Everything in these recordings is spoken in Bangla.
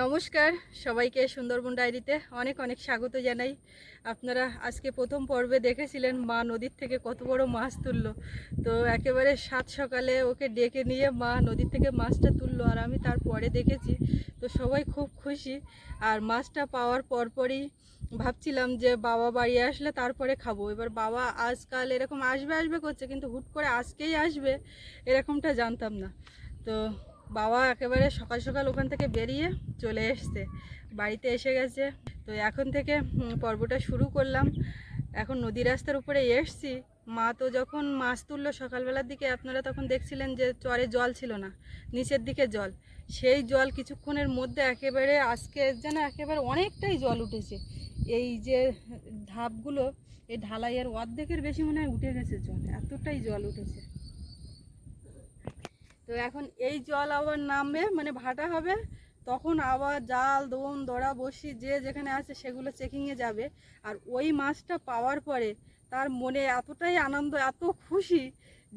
নমস্কার, সবাইকে সুন্দরবন ডায়েরিতে অনেক অনেক স্বাগত জানাই। আপনারা আজকে প্রথম পর্বে দেখেছিলেন মা নদীর থেকে কত বড় মাছ তুললো। তো একেবারে সাত সকালে ওকে ডেকে নিয়ে মা নদীর থেকে মাছটা তুললো আর আমি তারপরে দেখেছি। তো সবাই খুব খুশি। আর মাছটা পাওয়ার পরপরই ভাবছিলাম যে বাবা বাড়ি আসলে তারপরে খাব। এবার বাবা আজকাল এরকম আসবে আসবে করছে, কিন্তু হুট করে আজকেই আসবে, এরকমটা জানতাম না। তো বাবা একেবারে সকাল সকাল ওখান থেকে বেরিয়ে চলে এসছে। বাড়িতে এসে গেছে। তো এখন থেকে পর্বটা শুরু করলাম। এখন নদী রাস্তার উপরে এসছি। মা তো যখন মাছ তুললো সকালবেলার দিকে, আপনারা তখন দেখছিলেন যে চরে জল ছিল না, নিচের দিকে জল। সেই জল কিছুক্ষণের মধ্যে একেবারে আজকে যেন একেবারে অনেকটাই জল উঠেছে। এই যে ধাপগুলো, এই ঢালাইয়ের অর্ধেকের বেশি মনে হয় উঠে গেছে জল, এতটাই জল উঠেছে। তো এখন এই জল আবার নামবে মানে ভাটা হবে, তখন আবার জাল, দোন, দড়া বসি যে যেখানে আছে সেগুলো চেকিংয়ে যাবে। আর ওই মাছটা পাওয়ার পরে তার মনে এতটাই আনন্দ, এত খুশি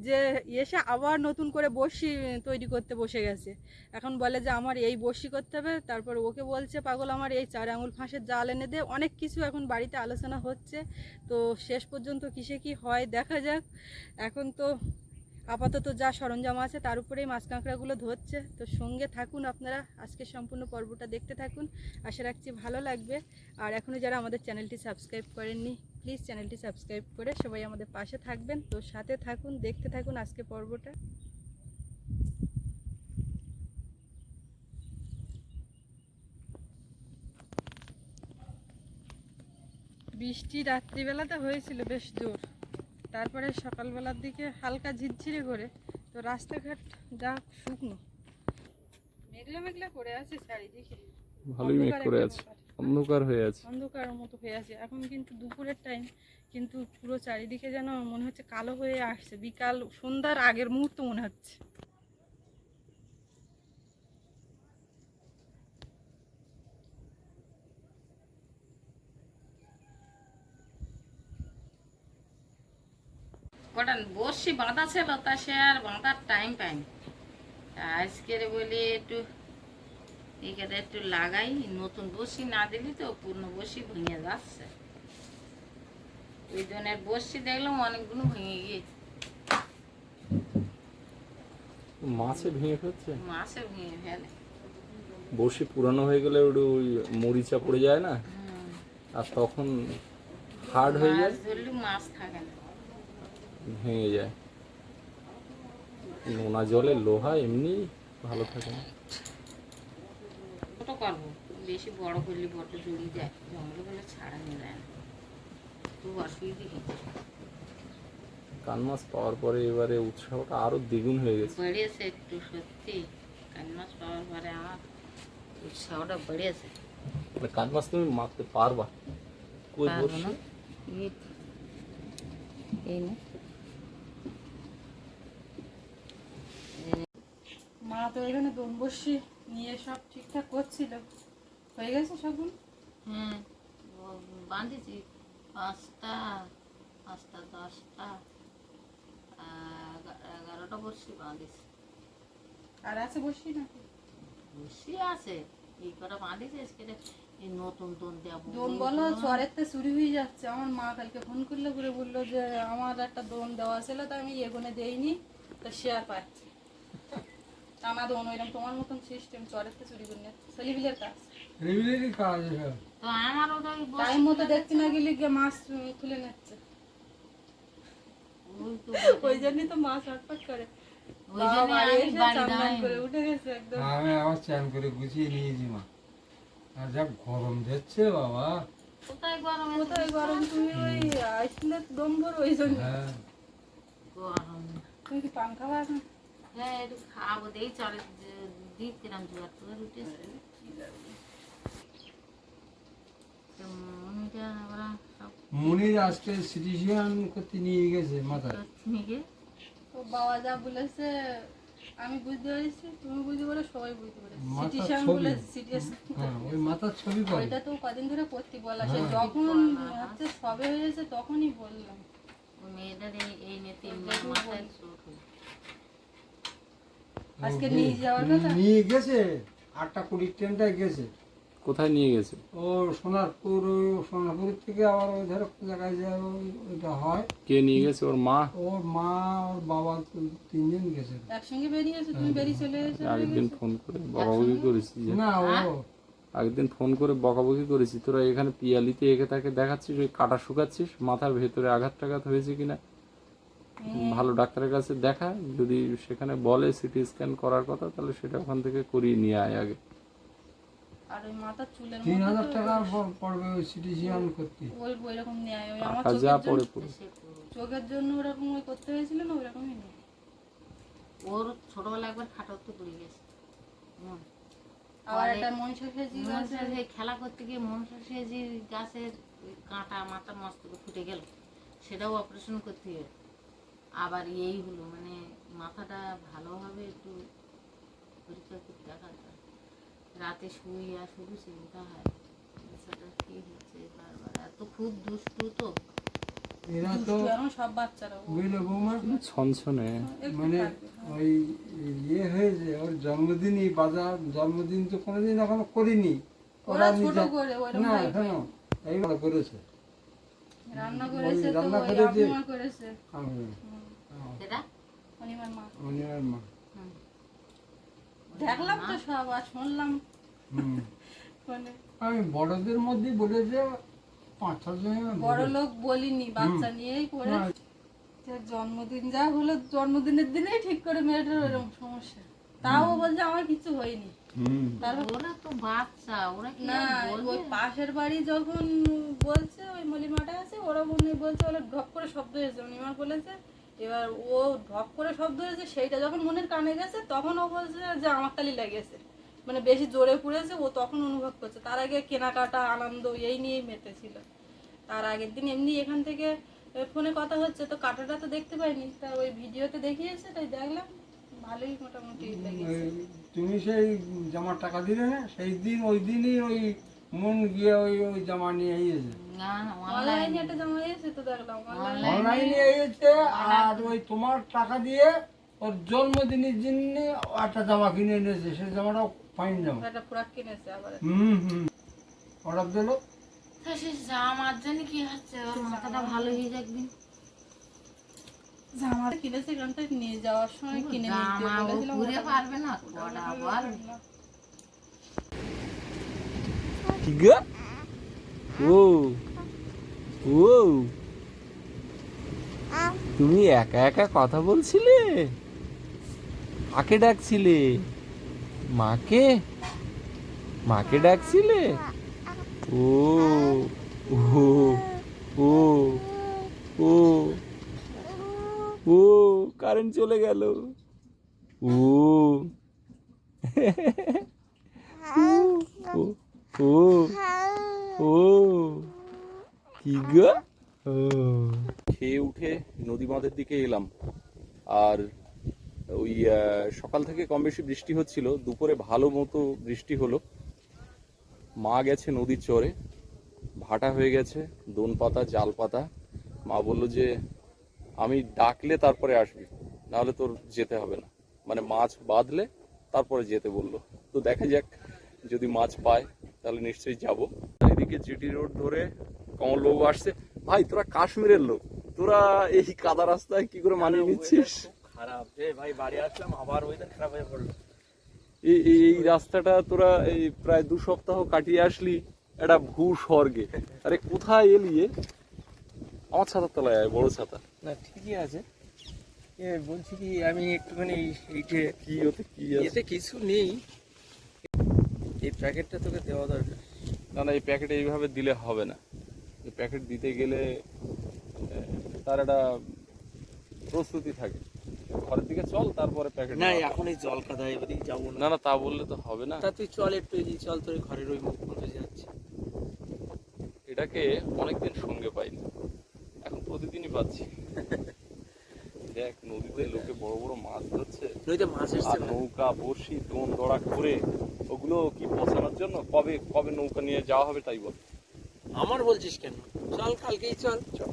যে এসে আবার নতুন করে বড়শি তৈরি করতে বসে গেছে। এখন বলে যে, আমার এই বড়শি করতে হবে। তারপর ওকে বলছে, পাগল আমার, এই চার আঙুল ফাঁসের জাল এনে দে। অনেক কিছু এখন বাড়িতে আলোচনা হচ্ছে। তো শেষ পর্যন্ত কিসে কি হয় দেখা যাক। এখন তো আপাতত যা সরঞ্জাম আছে তার উপরেই মাছ কাঁকড়াগুলো ধরছে। তো সঙ্গে থাকুন আপনারা, আজকে সম্পূর্ণ পর্বটা দেখতে থাকুন। আশা রাখছি ভালো লাগবে। আর এখনও যারা আমাদের চ্যানেলটি সাবস্ক্রাইব করেননি, প্লিজ চ্যানেলটি সাবস্ক্রাইব করে সবাই আমাদের পাশে থাকবেন। তো সাথে থাকুন, দেখতে থাকুন আজকে পর্বটা। বৃষ্টি রাত্রিবেলাতে হয়েছিল বেশ জোর। তারপরে সকালবেলার দিকে হালকা ঝিরঝিরে করে তো রাস্তাঘাট যা শুকনো। মেঘলা মেঘলা করে আছে চারিদিকে। ভালোই মেঘ করে আছে। অন্ধকার হয়ে আছে। অন্ধকার মতো হয়ে আছে। এখন কিন্তু দুপুরের টাইম কিন্তু পুরো চারিদিকে যেন মনে হচ্ছে কালো হয়ে আসছে। বিকাল সন্ধ্যার আগের মুহূর্ত মনে হচ্ছে। কটা বসি বাঁধা ছিল তা সে আর বাঁধার টাইম পায়নি। আজকের বলি একটু এখানে একটু লাগাই নতুন বসি না দিলি তো পুরনো বসি ভেঙে যাচ্ছে। ওই জনের বসি দেখলাম অনেকগুলো ভেঙে গিয়েছে। মাছে ভেঙে ফেলছে? মাছে ভেঙে ফেলে। বসি পুরানো হয়ে গেলে ওটা ওই মরিচা পড়ে যায় না। আর তখন হার্ড হয়ে যায়? মাছ থাকে না। ভেঙে যায়। নোনা জলে লোহা এমনি ভালো থাকে না। ছোট করব। বেশি বড় করলে বড় জড়িয়ে যায় জঙ্গলে বলে যায় না। খুব অসুবিধে কান মাছ পাওয়ার পরে এবারে উৎসাহটা আরও দ্বিগুণ হয়ে গেছে। বেড়েছে একটু সত্যি। কান মাছ পাওয়ার পরে আমার উৎসাহটা বেড়েছে। মানে কান মাছ তুমি মারতে পারবা। কই বসে এই না। মা তো এখানে দোনবসি নিয়ে সব ঠিকঠাক করছিল। হয়ে গেছে সবগুলো? ও বাঁধেছি পাঁচটা পাঁচটা দশটা এগারোটা বসি বাঁধেছি আর আছে বসি নাকি? বসি আছে। এই কটা বাঁধেছি আজকে এই নতুন দোন দেবো দোন বলো চরের তো চুরি হয়ে যাচ্ছে। আমার মা কালকে ফোন করলে করে বলল যে আমার একটা দোন দেওয়া ছিল তো আমি এগোনে দেইনি তো শেয়ার পাচ্ছি টানা দোন ওইরকম তোমার মতন সিস্টেম চরের চুরি করে সেলিবিলের কাজ। রিভিলেরই কাজ তো আমারও তো টাইম মতো দেখছি না গেলে গিয়ে মাছ তুলে নিচ্ছে। ওই জন্যই তো মাছ আটপাট করে। ওই বাবা জন্যই বাড়ি আমি আবার চান করে গুছিয়ে নিয়েছি মা। আর যা গরম যাচ্ছে বাবা। কোথায় গরম? কোথায় গরম? তুমি ওই আইসলে দম ভরো ওই জন্য। হ্যাঁ। গরম। তুমি কি পান এখন? হ্যাঁ একটু খাব দেই চলে দিই কিরাম মুনির আজকে সিটিশিয়ান করতে নিয়ে গেছে তো বাবা যা বলেছে আমি বুঝতে পেরেছি তুমি বুঝতে পারো সবাই বুঝতে পেরেছে। মাথার সিটি ছবি। বলে হ্যাঁ ওই মাথার ছবি করে ওইটা তো কদিন ধরে করতে বলা সে হ্যাঁ। যখন হচ্ছে সবে হয়েছে তখনই বললাম। ওই মেয়েটার এই এই নিয়ে তিন মাথায় আজকে নিয়ে যাওয়ার কথা? নিয়ে গেছে আটটা কুড়ি ট্রেনটায় গেছে। কোথায় নিয়ে গেছে? ও সোনারপুর সোনারপুর থেকে আবার ওই ধারে জায়গায় যায় ওই- ওইটা হয়। কে নিয়ে গেছে? ওর মা? ওর মা ওর বাবা তিনজন গেছে। একসঙ্গে বেরিয়েছো তুমি বেরিয়ে চলে এসে আগের দিন ফোন করে বকাবকি করেছি না ও আগের দিন ফোন করে বকাবকি করেছি তোরা এখানে পিয়ালিতে একে তাকে দেখাচ্ছিস ওই কাটা শুকাচ্ছিস মাথার ভেতরে আঘাত টাঘাত হয়েছে কিনা? ভালো ডাক্তারের কাছে দেখা যদি সেখানে বলে সিটি স্ক্যান করার কথা তাহলে সেটা ওখান থেকে করিয়ে নিয়ে আয় আগে। আর ওই মাথার চুলের তিন হাজার টাকা পড়বে ওই সিটি স্ক্যান করতে। ওই ওই নেয় আমার যা পড়ে পড়ে চোখের জন্য ওরকম ওই করতে হয়েছিল না ওইরকমই নেই ওর ছোটবেলা একবার পড়ে গেছে। আবার একটা খেলা করতে গিয়ে মনসা গাছের কাঁটা মাথা মস্তকে ফুটে গেল। সেটাও অপারেশন করতে হবে আবার এই হলো মানে মাথাটা ভালোভাবে একটু পরীক্ষা করতে দেখা যায় রাতে শুই আর শুধু চিন্তা হয় সেটা কি হচ্ছে বারবার। এত খুব দুষ্টু তো। এরা তো সব বাচ্চারা। ও বৌমা? ছনছনে। মানে থাকবে। ওই ইয়ে হয়েছে ওর জন্মদিনই বাজার জন্মদিন তো কোনোদিন এখনও করিনি। ওরা ছোট নিজে- করে না শোনো এইবার করেছে। রান্না করেছে রান্না করেছে। আমি অনিমার মা। অনিমার মা। দেখলাম তো সব আর শুনলাম। আমি বড়দের মধ্যে বলেছে পাঁচ ছজন বড় লোক বলিনি বাচ্চা নিয়েই করে জন্মদিন যা হলো জন্মদিনের দিনেই ঠিক করে মেয়েটার ওরকম সমস্যা। তাও বলছে আমার কিছু হয়নি। হুম। ওরা তো বাচ্চা ওরা কি না ওই পাশের বাড়ি যখন বলছে ওই মলিমাটা আছে ওরা মনে বলছে ওরা ঢপ করে শব্দ হয়েছে। অনিমা বলেছে এবার ও ঢপ করে শব্দ হয়েছে সেইটা যখন মনের কানে গেছে, তখন ও বলছে যে আমার তালি লেগেছে। মানে বেশি জোরে পড়েছে, ও তখন অনুভব করছে। তার আগে কেনাকাটা, আনন্দ, এই নিয়েই মেতেছিল। তার আগের দিন এমনি এখান থেকে ফোনে কথা হচ্ছে, তো কাটাটা তো দেখতে পাইনি। তা ওই ভিডিওতে দেখিয়েছে, তাই দেখলাম, ভালোই মোটামুটি তুমি সেই জামার টাকা দিলে না, সেই দিন, ওই দিনই ওই মন গিয়ে ওই ওই জামা নিয়ে এসেছে। না না অনলাইনে একটা জামা এসে তো দেখলাম অনলাইন অনলাইনে এসেছে আর ওই তোমার টাকা দিয়ে ওর জন্মদিনের জন্য একটা জামা কিনে এনেছে সেই জামাটাও ফাইন জামা। একটা ফ্রক কিনেছে আবার। হুম হুম। অর্ডার দিল? জামার জন্য কি হচ্ছে? ওর মাথাটা ভালো হয়ে যাক দিন। জামা কিনেছে এখানটা নিয়ে যাওয়ার সময় কিনে নিতে বলেছিলাম ঘুরে পারবে না কটা কি গো ও ও তুমি একা একা কথা বলছিলে? কাকে ডাকছিলে? মাকে? মাকে ডাকছিলে? ও ও ও ও ও, কারেন্ট চলে গেল। ও ও ও ও কি গো? খেয়ে উঠে নদী বাঁধের দিকে এলাম। আর ওই সকাল থেকে কম বেশি বৃষ্টি হচ্ছিল। দুপুরে ভালো মতো বৃষ্টি হলো। মা গেছে নদীর চরে। ভাটা হয়ে গেছে দোন পাতা জাল পাতা। মা বলল যে আমি ডাকলে তারপরে আসবি নাহলে তোর যেতে হবে না। মানে মাছ বাঁধলে তারপরে যেতে বলল। তো দেখা যাক যদি মাছ পায় তাহলে নিশ্চয়ই যাব। এদিকে জিটি রোড ধরে কমলবাবু আসছে। ভাই তোরা কাশ্মীরের লোক। তোরা এই কাদা রাস্তায় কি করে মানিয়ে নিচ্ছিস? খারাপ রে। ভাই বাড়ি আসলাম আবার ওয়েদার খারাপ হয়ে পড়ল। এই এই রাস্তাটা তোরা এই প্রায় দু সপ্তাহ কাটিয়ে আসলি একটা ভূ স্বর্গে আরে কোথায় এলি আমার ছাতার তলায় আয় বড় ছাতা। না ঠিকই আছে। বলছি কি আমি একটুখানি এই- যে কি ওতে কি আছে? এতে কিছু নেই। এই প্যাকেটটা তোকে দেওয়া দরকার। না না এই প্যাকেট এইভাবে দিলে হবে না। এই প্যাকেট দিতে গেলে তার একটা প্রস্তুতি থাকে। ঘরের দিকে চল তারপরে প্যাকেট না এখন এই জল কাদা এবারেই যাব না। না তা বললে তো হবে না। তা তুই চল একটু এগিয়ে চল তোর এই ঘরের ওই মুখ মতো যাচ্ছে। এটাকে অনেকদিন সঙ্গে পাইনি। এখন প্রতিদিনই পাচ্ছি। দেখ নদীতে লোকে বড় বড় মাছ ধরছে। নইতে মাছ এসছে নৌকা বড়শি দোন দড়া করে ওগুলো কি পৌঁছানোর জন্য? কবে কবে নৌকা নিয়ে যাওয়া হবে তাই বল। আমার বলছিস কেন? চল কালকেই চল। চল।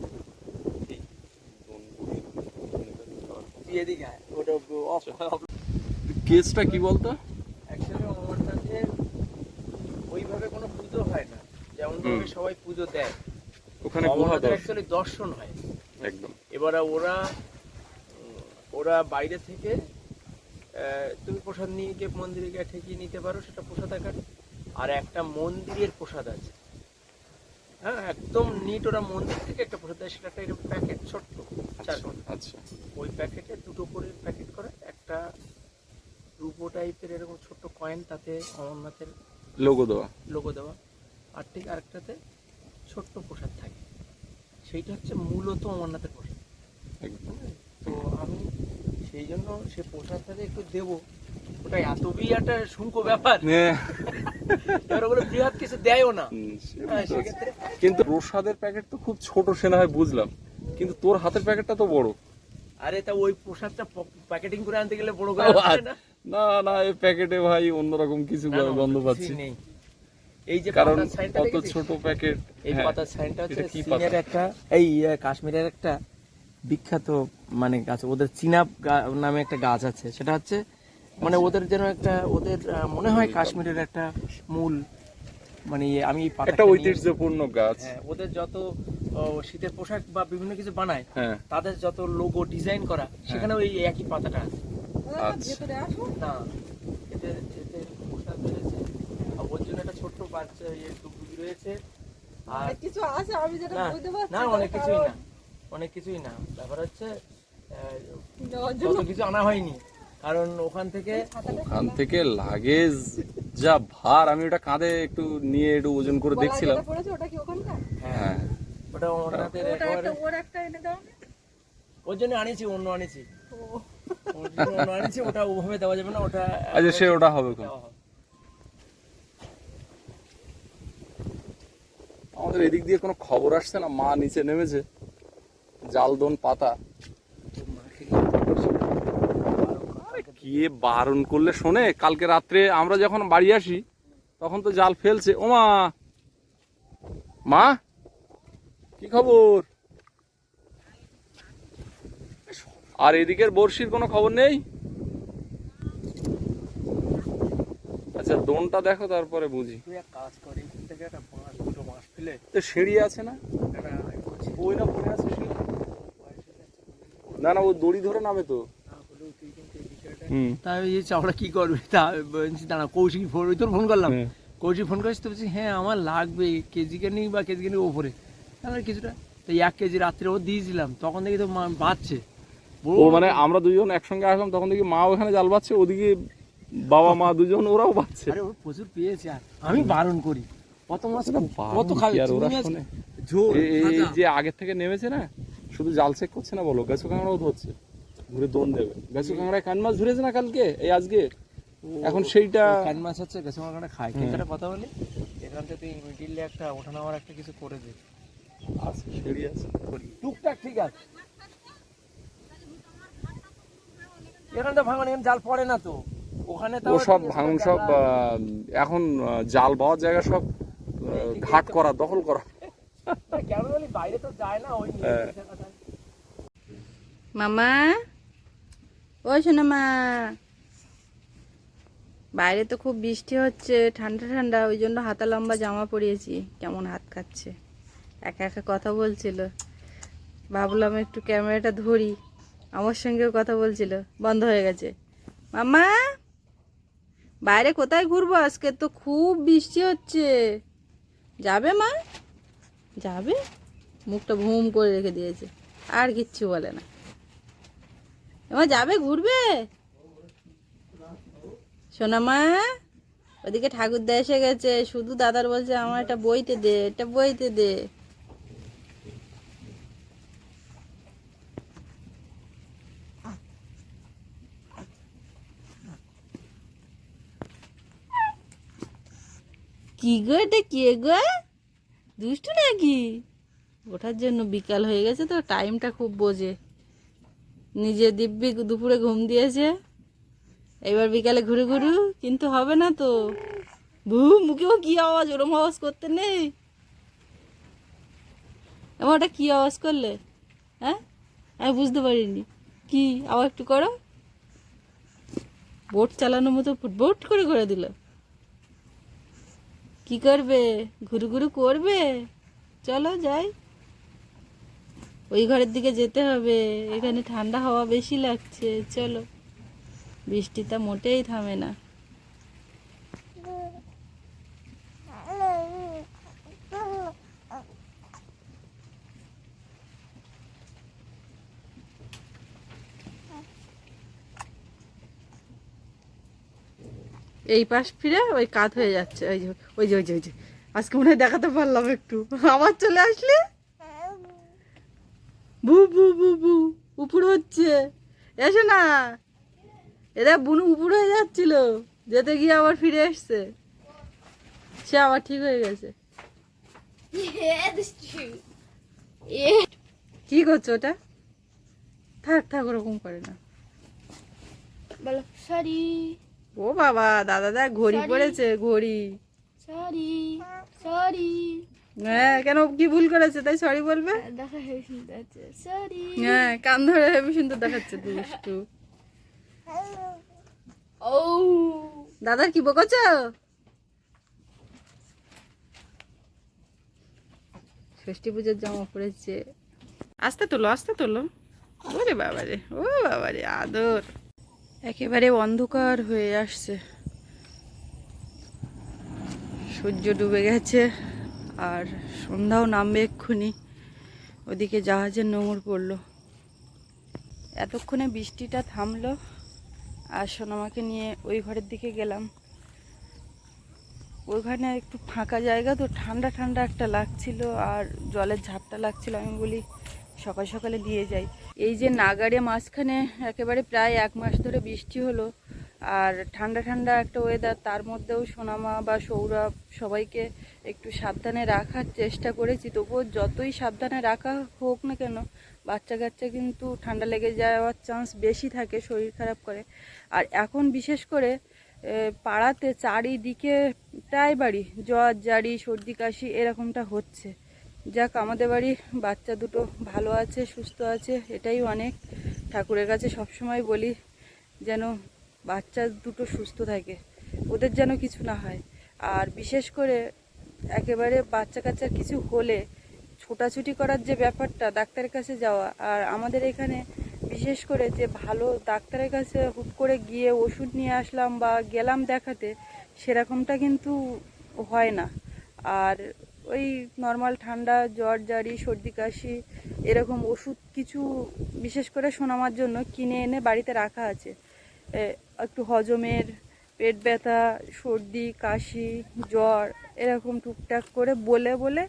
তুই এদিকে ওটা কেসটা কি বলতো? অ্যাকচুয়ালি অমরনাথ যে ওইভাবে কোনো পুজো হয় না। যেমন সবাই পুজো দেয়। ওখানে অমরনাথের অ্যাকচুয়ালি দর্শন হয়। একদম। এবারে ওরা ওরা বাইরে থেকে তুমি প্রসাদ নিয়ে গিয়ে মন্দিরে গিয়ে ঠেকিয়ে নিতে পারো সেটা প্রসাদ আকার। আর একটা মন্দিরের প্রসাদ আছে। হ্যাঁ একদম নিট ওরা মন্দির থেকে একটা প্রসাদ দেয় সেটা একটা এরকম প্যাকেট ছোট্ট চার আচ্ছা ওই প্যাকেটে দুটো করে প্যাকেট করে একটা রূপো টাইপের এরকম ছোট্ট কয়েন তাতে অমরনাথের লোগো দেওয়া। লোগো দেওয়া। আর ঠিক আরেকটাতে ছোট্ট প্রসাদ থাকে। সেইটা হচ্ছে মূলত অমরনাথের প্রসাদ। একদম। তো আমি সেই জন্য সে প্রসাদটাতে একটু দেবো। ওটা এত বি একটা শুঙ্ক ব্যাপার। এবার ওগুলো বৃহৎ কিছু দেয়ও না। হ্যাঁ, কিন্তু প্রসাদের প্যাকেট তো খুব ছোট সে না হয় বুঝলাম। কিন্তু তোর হাতের প্যাকেটটা তো বড়। আরে তা ওই প্রসাদটা প্যাকেটিং করে আনতে গেলে বড় আচ্ছা। না না না এই প্যাকেটে ভাই অন্যরকম কিছু গন্ধ পাচ্ছি। নেই। এই যে কারণ অত ছোট প্যাকেট এই হ্যাঁ, পাতার সাইনটা হচ্ছে একটা এই কাশ্মীরের একটা। বিখ্যাত মানে গাছ ওদের চিনাব নামে একটা গাছ আছে। সেটা হচ্ছে মানে ওদের যেন একটা ওদের মনে হয় কাশ্মীরের একটা মূল মানে ইয়ে, আমি পাতাটা একটা ঐতিহ্যপূর্ণ গাছ। হ্যাঁ ওদের যত শীতের পোশাক বা বিভিন্ন কিছু বানায় হ্যাঁ। তাদের যত লোগো ডিজাইন করা সেখানে ওই একই পাতাটা আছে। আচ্ছা। ভেতরে আসো। না এতে পোশাক রয়েছে। ওর জন্য একটা ছোট্ট বাচ্চা ইয়ে রয়েছে। আর কিছু আছে আমি যেটা না বুঝতে পারছি না অনেক কিছুই না। অনেক কিছুই না। ব্যাপার হচ্ছে কিছু আনা হয়নি। কারণ ওখান থেকে ওখান থেকে লাগেজ যা ভার আমি ওটা কাঁধে একটু নিয়ে একটু ওজন করে দেখছিলাম। ওটা হ্যাঁ। ওটা ওটা ওর জন্য আনিছি অন্য আনিছি। অন্য আনিছি ওটা ওভাবে দেওয়া যাবে না ওটা আচ্ছা সে ওটা হবে কোন হবে। আমাদের এদিক দিয়ে কোনো খবর আসছে না? মা নিচে নেমেছে। জালদন পাতা। আরে কে বারণ করলে শোনে? কালকে রাত্রে আমরা যখন বাড়ি আসি তখন তো জাল ফেলছে। ও মা! মা! কি খবর? আর এদিকের বর্ষির কোনো খবর নেই? আচ্ছা দোনটা দেখো তারপরে বুঝি। এক কাজ কর এখান থেকে একটা মাছ দুটো মাছ ফেলে তো সিঁড়ি আছে না? ওই না পড়ে আছে সিঁড়ি না না ও দড়ি ধরে নামে তো। তাই এই চাওড়া কি করবে? তা বলছি দাঁড়া কৌশিক ফোন ওই তোর ফোন করলাম। কৌশিক ফোন করিস তো বলছি হ্যাঁ আমার লাগবে কেজি কেনি বা কেজি কেনি ওপরে। তাহলে কিছুটা তো এক কেজি রাত্রে ও দিয়েছিলাম তখন দেখি তো বাঁচছে। ও মানে আমরা দুজন একসঙ্গে আসলাম তখন দেখি মা ওখানে জাল বাচ্ছে ওদিকে বাবা মা দুজন ওরাও বাচ্ছে আরে ওর প্রচুর পেয়েছে। আর আমি বারণ করি। কত মাছ কত খাবে? আর ওরা যে আগের থেকে নেমেছে না শুধু জাল চেক করছে না বলো? গাছু কাঁকড়াও ধরছে। ঘুরে দোন দেবে। গাছু কাঁকড়ায় কান মাছ ধরেছে না কালকে? এই আজকে? এখন সেইটা কান মাছ হচ্ছে গেছে আমার খায়। কিন্তু একটা কথা বলি এখান থেকে তুই মিডিলে একটা ওঠানামার একটা কিছু করে দে আছে সিঁড়ি আছে। টুকটাক ঠিক আছে। এখানে তো ভাঙন এখানে জাল পড়ে না তো। ওখানে ও সব ভাঙন সব এখন জাল পাওয়ার জায়গা সব ঘাট করা দখল করা। ওই। মামা? ও শোনা মা। বাইরে তো খুব বৃষ্টি হচ্ছে, ঠান্ডা ঠান্ডা, ওই জন্য হাতা লম্বা জামা পরিয়েছি। কেমন হাত খাচ্ছে একা একা কথা বলছিল। ভাবলাম একটু ক্যামেরাটা ধরি। আমার সঙ্গেও কথা বলছিল। বন্ধ হয়ে গেছে। মামা, বাইরে কোথায় ঘুরবো? আজকে তো খুব বৃষ্টি হচ্ছে। যাবে মা? যাবে? মুখটা ভুম করে রেখে দিয়েছে। আর কিচ্ছু বলে না। এবার যাবে ঘুরবে? সোনামা ওদিকে ঠাকুরদা এসে গেছে। শুধু দাদার বলছে, আমার একটা বইতে দে এটা বইতে দে। কি গো এটা কে গো? দুষ্টু নাকি? ওঠার জন্য বিকাল হয়ে গেছে তো টাইমটা খুব বোঝে। নিজে দিব্যি দুপুরে ঘুম দিয়েছে, এবার বিকালে ঘুরে ঘুরু, কিন্তু হবে না তো। ভু মুখেও কি আওয়াজ? ওরম আওয়াজ করতে নেই। এবার ওটা কি আওয়াজ করলে? হ্যাঁ? আমি বুঝতে পারিনি। কি? আওয়াজ একটু করো। বোট চালানোর মতো বোট করে করে দিল। কি করবে? ঘুরু ঘুরু করবে? চলো যাই। ওই ঘরের দিকে যেতে হবে। এখানে ঠান্ডা হওয়া বেশি লাগছে। চলো। বৃষ্টিটা মোটেই থামে না। এই পাশ ফিরে ওই কাত হয়ে যাচ্ছে। ওই যে ওই যে ওই যে ওই যে। আজকে মনে হয় দেখাতে পারলাম একটু। আবার চলে আসলে? বু বু বু বু উপর হচ্ছে। এসো না। এরা বুনু উপর হয়ে যাচ্ছিল। যেতে গিয়ে আবার ফিরে এসছে। সে আবার ঠিক হয়ে গেছে। কি করছ ওটা? থাক থাক, ওরকম করে না। বলো সরি ও বাবা দাদা দা ঘড়ি পড়েছে ঘড়ি। Sorry sorry. হ্যাঁ কেন কি ভুল করেছে? তাই সরি বলবে? দেখা আছে সরি। হ্যাঁ কান ধরে হেবি সুন্দর দেখাচ্ছে দুষ্টু। ও দাদার কি বকছ ষষ্ঠী পুজোর জামা পড়েছে। আস্তে তোলো আস্তে তোলো। ওরে বাবারে ও বাবারে আদর। একেবারে অন্ধকার হয়ে আসছে। সূর্য ডুবে গেছে আর সন্ধ্যাও নামবে এক্ষুনি। ওদিকে জাহাজের নোঙর পড়ল। এতক্ষণে বৃষ্টিটা থামলো আর সোনামাকে নিয়ে ওই ঘরের দিকে গেলাম। ওইখানে একটু ফাঁকা জায়গা তো, ঠান্ডা ঠান্ডা একটা লাগছিল আর জলের ঝাপটা লাগছিল। আমি বলি, সকাল সকালে দিয়ে যাই। এই যে নাগারে মাঝখানে একেবারে প্রায় এক মাস ধরে বৃষ্টি হলো, আর ঠান্ডা ঠান্ডা একটা ওয়েদার তার মধ্যেও সোনামা বা সৌরভ সবাইকে একটু সাবধানে রাখার চেষ্টা করেছি। তবুও যতই সাবধানে রাখা হোক না কেন, বাচ্চা কাচ্চা কিন্তু ঠান্ডা লেগে যাওয়ার চান্স বেশি থাকে শরীর খারাপ করে। আর এখন বিশেষ করে পাড়াতে চারিদিকে প্রায় বাড়ি, জ্বর জারি সর্দি, কাশি এরকমটা হচ্ছে। যাক, আমাদের বাড়ি বাচ্চা দুটো ভালো আছে, সুস্থ আছে, এটাই অনেক। ঠাকুরের কাছে সবসময় বলি যেন বাচ্চা দুটো সুস্থ থাকে, ওদের যেন কিছু না হয়। আর বিশেষ করে একেবারে বাচ্চা কাচ্চা কিছু হলে ছোটাছুটি করার যে ব্যাপারটা ডাক্তারের কাছে যাওয়া, আর আমাদের এখানে বিশেষ করে যে ভালো ডাক্তারের কাছে হুট করে গিয়ে ওষুধ নিয়ে আসলাম বা গেলাম দেখাতে, সেরকমটা কিন্তু হয় না। আর ওই নর্মাল ঠান্ডা, জ্বর, জারি, সর্দি, কাশি এরকম ওষুধ কিছু বিশেষ করে শোনামার জন্য কিনে এনে বাড়িতে রাখা আছে। একটু হজমের, পেট ব্যথা, সর্দি, কাশি, জ্বর এরকম টুকটাক করে বলে বলে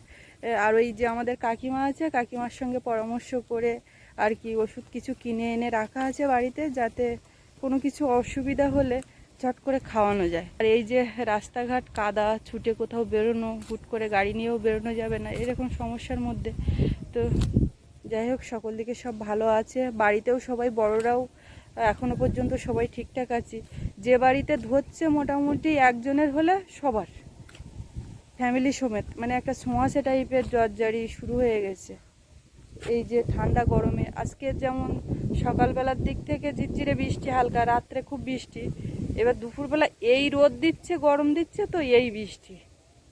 আর ওই যে আমাদের কাকিমা আছে, কাকিমার সঙ্গে পরামর্শ করে আর কি ওষুধ কিছু কিনে এনে রাখা আছে বাড়িতে যাতে কোনো কিছু অসুবিধা হলে চট করে খাওয়ানো যায়। আর এই যে রাস্তাঘাট, কাদা, ছুটে কোথাও বেরোনো, হুট করে গাড়ি নিয়েও বেরোনো যাবে না, এরকম সমস্যার মধ্যে। তো যাই হোক, সকল দিকে সব ভালো আছে। বাড়িতেও সবাই বড়রাও, এখনও পর্যন্ত সবাই ঠিকঠাক আছি। যে বাড়িতে ধরছে মোটামুটি একজনের হলে সবার। ফ্যামিলি সমেত মানে একটা ছোঁয়াশে টাইপের জ্বর জারি শুরু হয়ে গেছে। এই যে ঠান্ডা গরমে, আজকে যেমন সকালবেলার দিক থেকে ঝিরঝিরে বৃষ্টি, হালকা, রাত্রে খুব বৃষ্টি এবার দুপুরবেলা এই রোদ দিচ্ছে, গরম দিচ্ছে তো এই বৃষ্টি।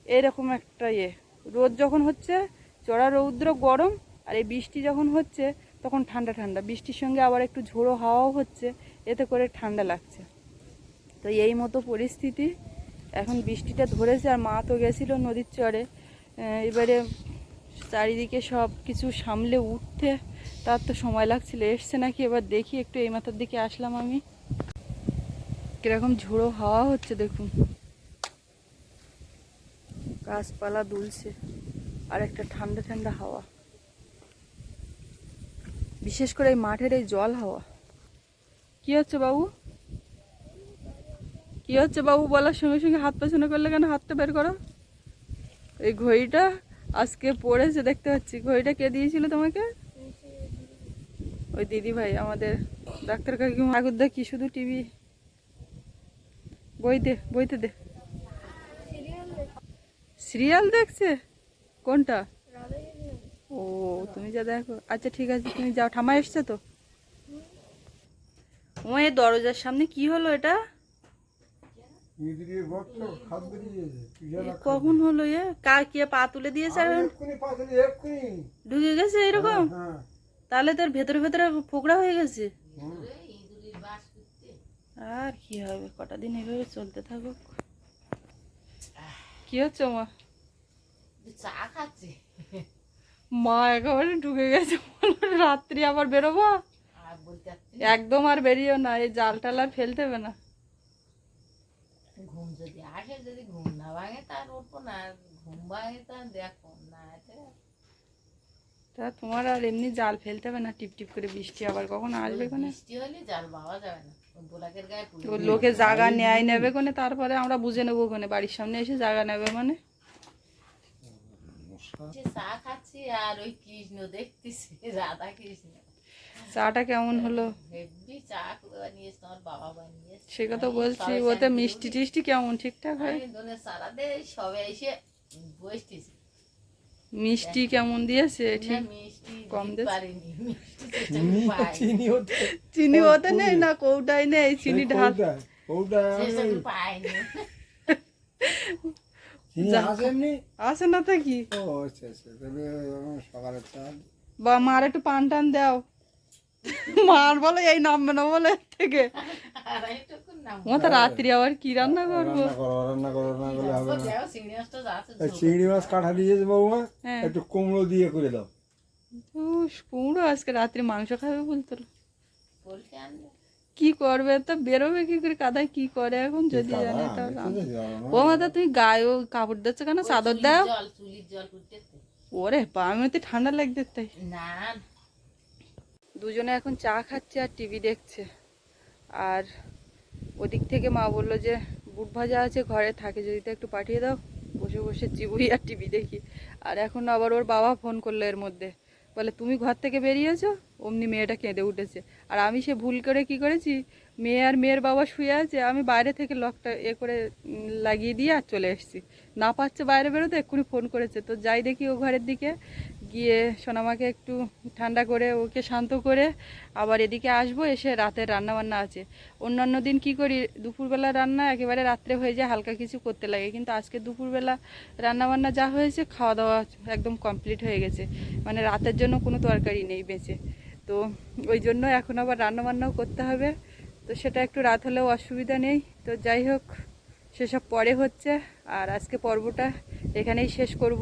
এরকম একটা ইয়ে। রোদ যখন হচ্ছে, চড়া রৌদ্র গরম আর এই বৃষ্টি যখন হচ্ছে, তখন ঠান্ডা ঠান্ডা। বৃষ্টির সঙ্গে আবার একটু ঝোড়ো হাওয়াও হচ্ছে, এতে করে ঠান্ডা লাগছে। তো এই মতো পরিস্থিতি। এখন বৃষ্টিটা ধরেছে আর মা তো গেছিল নদীর চরে। এবারে চারিদিকে সব কিছু সামলে উঠতে, তার তো সময় লাগছিল। এসছে নাকি? এবার দেখি একটু এই মাথার দিকে আসলাম আমি। কীরকম ঝোড়ো হাওয়া হচ্ছে দেখুন। গাছপালা দুলছে, আর একটা ঠান্ডা ঠান্ডা হাওয়া। বিশেষ করে এই মাঠের এই জল হাওয়া। কি হচ্ছে বাবু? কি হচ্ছে বাবু বলার সঙ্গে সঙ্গে হাত পেছনে করলে কেন হাতটা বের করো? এই ঘড়িটা আজকে পড়েছে, দেখতে পাচ্ছি। ঘড়িটা কে দিয়েছিল তোমাকে? ওই দিদি ভাই আমাদের ডাক্তার কাকিমা। ঠাকুরদা কি শুধু টিভি বই দে বইতে দে। সিরিয়াল দেখছে? কোনটা? ও তুমি যা দেখো। আচ্ছা ঠিক আছে তুমি যাও। ঠামা এসছে তো? ও এই দরজার সামনে কি হলো এটা। কখন হলো এ? কার কে পা তুলে দিয়েছে ঢুকে গেছে এরকম? হ্যাঁ তাহলে তোর ভেতরে ভেতরে ফোকরা হয়ে গেছে হুম। ইঁদুরের বাস করতে আর কি হবে? কটা দিন এভাবে চলতে থাকুক? কি হচ্ছে মা? চা খাচ্ছে। মা একেবারে ঢুকে গেছে। রাত্রি আবার বেরোবো? একদম আর বেরিয়েও না এই জাল টাল আর ফেলতে হবে না। ঘুম যদি আসে যদি ঘুম না ভাঙে তার উঠবো না। ঘুম ভাঙে তার দেখো না তা তোমার আর এমনি জাল ফেলতে হবে না টিপ টিপ করে বৃষ্টি আবার কখন আসবে কোনে বৃষ্টি হলে জাল পাওয়া যাবে না। লোকে জায়গা নেয় নেবে কোনে? তারপরে আমরা বুঝে নেব কোনে? বাড়ির সামনে এসে জায়গা নেবে মানে? চা খাচ্ছি আর ওই কৃষ্ণ দেখতেছি রাধা কৃষ্ণ। চাটা কেমন হলো? চা তোমার বাবা বানিয়েছে। সে কথা বলছি ওতে মিষ্টি টিষ্টি কেমন? ঠিকঠাক হয়? দোনে সারাদে সবে এসে বসতেছি। মিষ্টি কেমন দিয়েছে? ঠিক মিষ্টি কম চিনি ওতে নেই না কৌটাই নেই চিনি ঢাল আসে না তো কি? ও আচ্ছা আচ্ছা বা মার একটু পান টান দাও। মার বলে এই নামবে না বলে থেকে। আর এইটুকু নাম ও তো রাত্রি আবার কি রান্না করব? রান্না করো রান্না করো চিংড়ি মাছ কাঠা দিয়েছে বৌমা হ্যাঁ। একটু কুমড়ো দিয়ে করে দাও। কুমড়ো আজকে রাত্রি মাংস খাবে বলতো কি করবে? তো বেরোবে কি করে? কাদায় কি করে এখন যদি জানে তাহলে আমি- ও মাথা তুমি গায়ে কাপড় দিচ্ছ কেন? চাদর দাও। ওরে বা আমি তো ঠান্ডা লাগতে তাই। না দুজনে এখন চা খাচ্ছে আর টিভি দেখছে। আর ওদিক থেকে মা বলল যে, বুট ভাজা আছে, ঘরে থাকে, যদি তো একটু পাঠিয়ে দাও। বসে বসে চিবুই আর টিভি দেখি। আর এখন আবার ওর বাবা ফোন করল এর মধ্যে। বলে, তুমি ঘর থেকে বেরিয়েছো? অমনি মেয়েটা কেঁদে উঠেছে। আর আমি সে ভুল করে কি করেছি? মেয়ে আর মেয়ের বাবা শুয়ে আছে, আমি বাইরে থেকে লকটা এ করে লাগিয়ে দিয়ে আর চলে এসেছি। না পাচ্ছে বাইরে বেরোতে, এক্ষুনি ফোন করেছে। তো যাই দেখি ও ঘরের দিকে। গিয়ে সোনামাকে একটু ঠান্ডা করে, ওকে শান্ত করে আবার এদিকে আসব, এসে রাতের রান্না বান্না আছে। অন্যান্য দিন কি করি? দুপুরবেলা রান্না একেবারে রাত্রে হয়ে যায়, হালকা কিছু করতে লাগে। কিন্তু আজকে দুপুরবেলা রান্না বান্না যা হয়েছে, খাওয়া দাওয়া একদম কমপ্লিট হয়ে গেছে। মানে রাতের জন্য কোনো তরকারি নেই বেঁচে। তো ওই জন্য এখন আবার রান্না বান্নাও করতে হবে। তো সেটা একটু রাত হলেও অসুবিধা নেই। তো যাই হোক, সেসব পরে হচ্ছে। আর আজকে পর্বটা এখানেই শেষ করব।